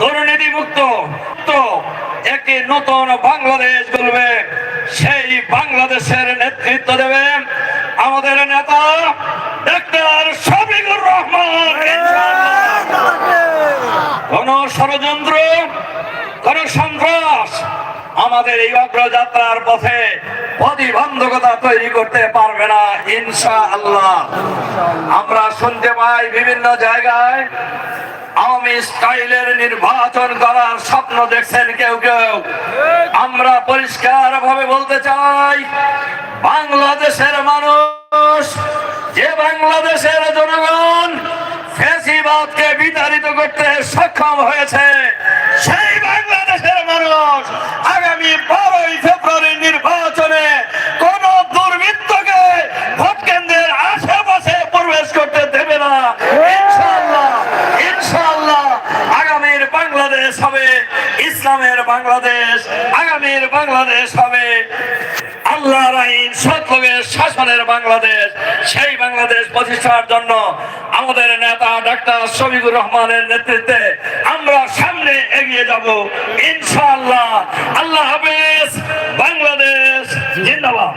দুর্নীতি মুক্ত একটি নতুন বাংলাদেশ গড়বে। সেই বাংলাদেশের নেতৃত্ব দেবে আমাদের নেতা ডাক্তার শফিকুর রহমান। কোন ষড়যন্ত্র, কোন সন্ত্রাস আমাদের এই অগ্রযাত্রার পথে প্রতিবন্ধকতা তৈরি করতে পারবে না ইনশা আল্লাহ আমরা শুনতে পাই বিভিন্ন জায়গায় আওয়ামী স্টাইলের নির্বাচন করার স্বপ্ন দেখছেন কেউ কেউ। আমরা পরিষ্কার ভাবে বলতে চাই, বাংলাদেশের মানুষ, যে বাংলাদেশের জনগণ ফেসিবাদকে বিতাড়িত করতে সক্ষম হয়েছে বাংলাদেশ হবে, ইসলামের বাংলাদেশ, আগামীর বাংলাদেশ হবে। আল্লাহ আইন সত্যবের শাসনের বাংলাদেশ, সেই বাংলাদেশ প্রতিষ্ঠার জন্য আমাদের নেতা ডাক্তার শফিকুর রহমানের নেতৃত্বে আমরা সামনে এগিয়ে যাব। ইনশাআল্লাহ। আল্লাহ হাফেজ। বাংলাদেশ জিন্দাবাদ।